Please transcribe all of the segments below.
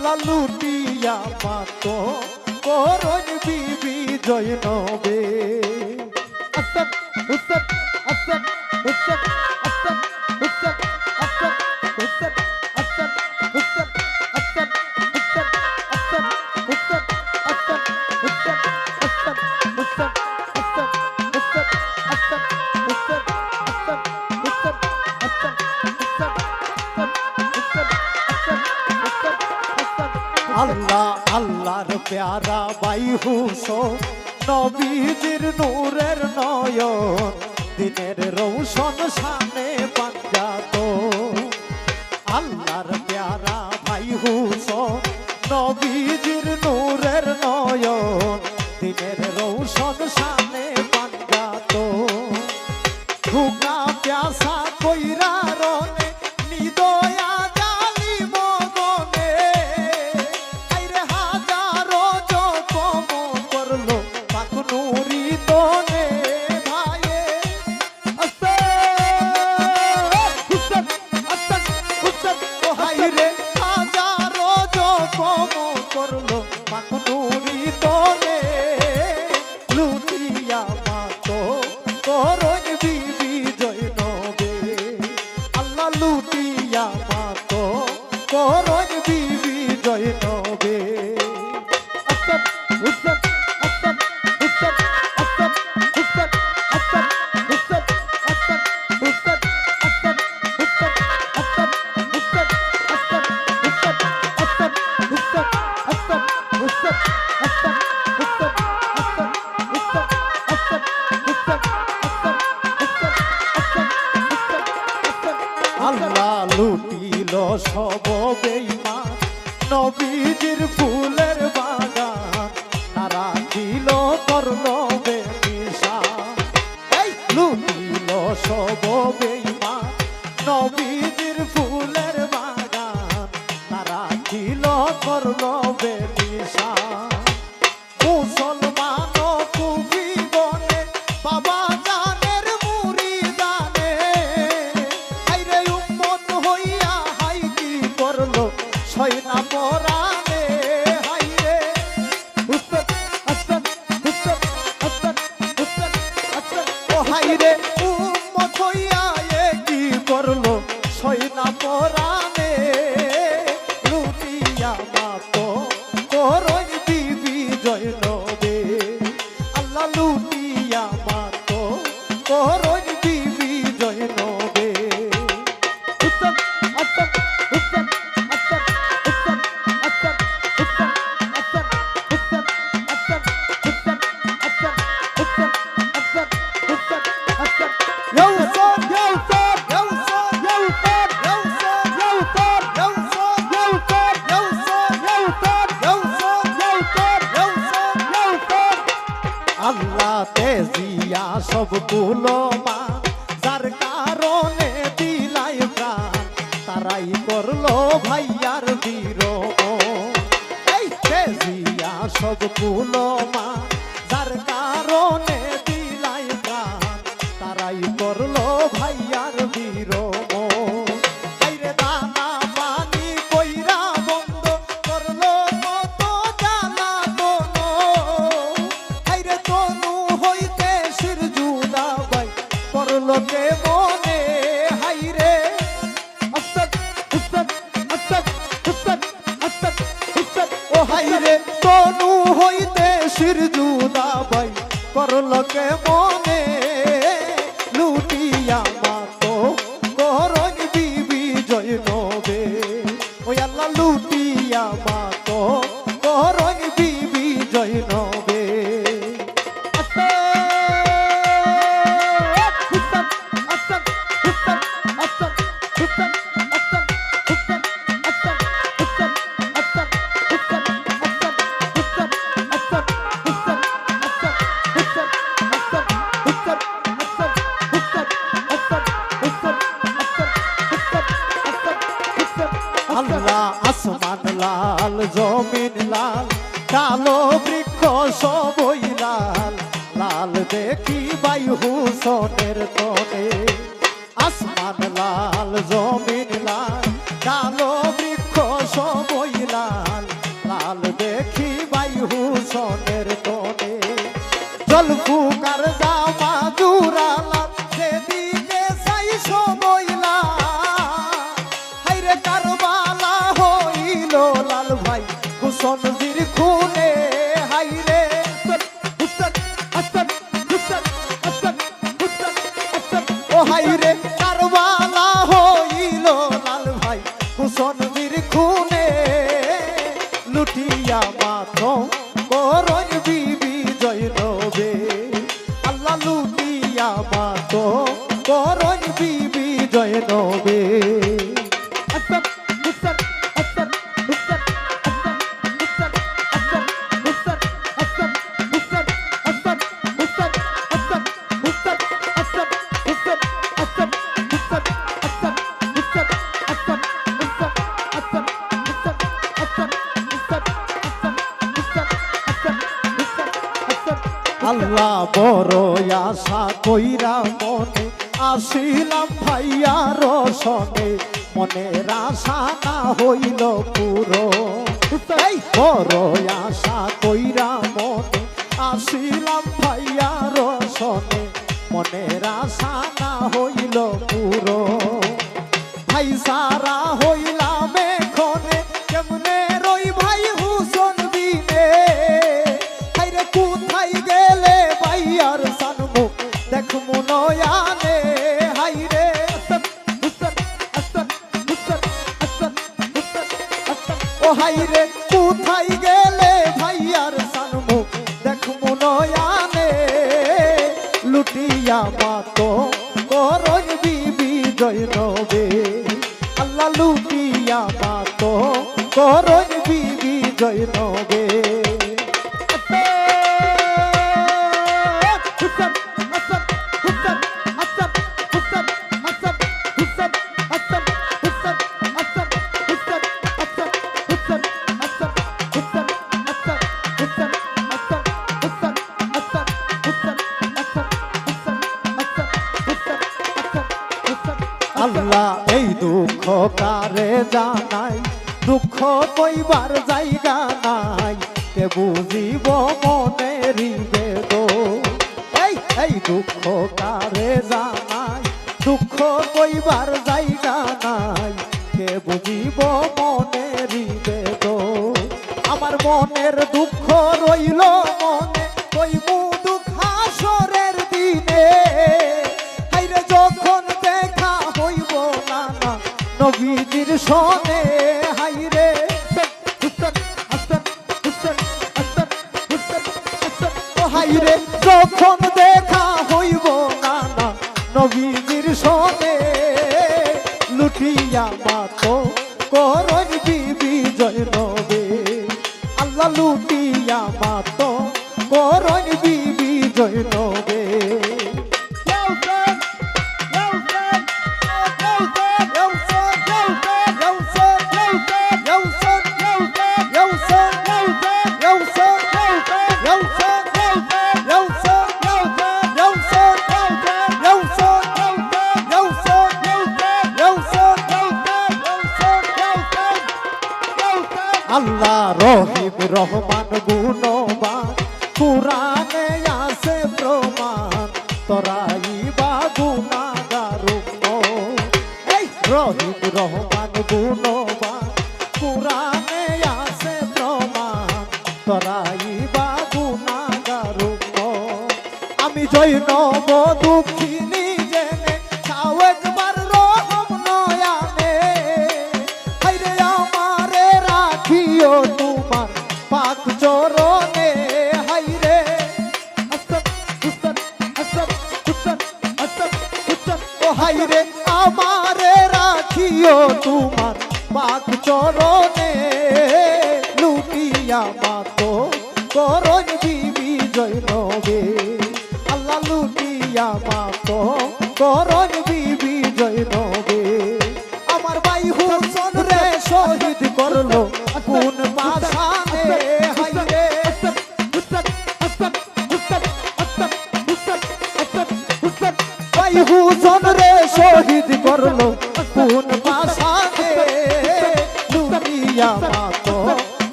আল্লাহ লুটিয়া মাত করণ বিবি জয় নবে। আসত উসত আসত উসত প্যারা বাই হুসো নবীজির নূরের নয়ন দিনের রৌশন todo. ছিল সব বেইমা নবীজির ফুলের বাগান, তারা দিল করল বেশা সব বেইমা নবীজির ফুলের বাগান, তারা দিল করল হাই রে 我不落 ওই আল্লাহ লুটিয়া মাতো। করং বিবি জয় নয় মনের তনে আসমান লাল, জমিন লাল, কালো বৃক্ষ সময় লাল। লাল দেখি বায়ু সনের তনে জল ফুকার জামা জুরা লাল, সেদিকে সাই সময় লাল। হাইরে কারবালা হইল লাল ভাই কুসন পাথ করণ বিবি জয় নবে আল্লাহ লুকিয়া পাথ করণ বিবি জয় নবে রসনে মনের আশা না হইল পুরো। এই বড় আশা কইরা মনে আসিলাম ভাইয়া রসনে মনের আশা না হইল পুরো। ভাই সারা হইলাম এখনে, কেমনে রই ভাই হুসন দিনে? হাইরে কোথায় দয়ানে লুটিয়া মাতো করই বিবি জয় রবে। আল্লাহ লুটিয়া মাতো করই বিবি জয় রবে। দুঃখ কইবার জায়গা নাই কে বুঝিব মনেরই বেদ এই এই দুঃখ কারে জানাই? দুঃখ কইবার জায়গা নাই কে বুঝিব মনেরই বেদ আমার মনের দুঃখ রইল মনে কইমু দুঃখ হাসরের দিনে। হাইরে যখন দেখা হইব না, নবীজির সনে যখন দেখা হইব না না নবীজির সনে লুটিয়া মাতো রহমান গুণবান। পুরাণে আছে প্রমাণ তরাই বা গুণাগার এই রহিম রহমান গুণবান পুরাণে আছে প্রমাণ তরাই বা গুণাগার আমি জৈনব দুঃখিনী রাখিও তোমার পাক চরণে লুটিয়া মাতো করণ বিবি জৈনবে আল্লাহ লুটিয়া মাতো করণ বিবি জৈনবে আমার ভাই হুসন রে শহীদ করল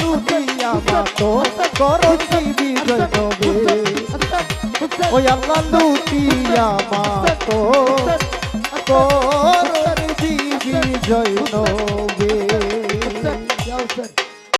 লুটিয়া মাতো করণ বিবি জয় নবে ওই আল্লাহ লুটিয়া মাতো করণ বিবি জয় নবে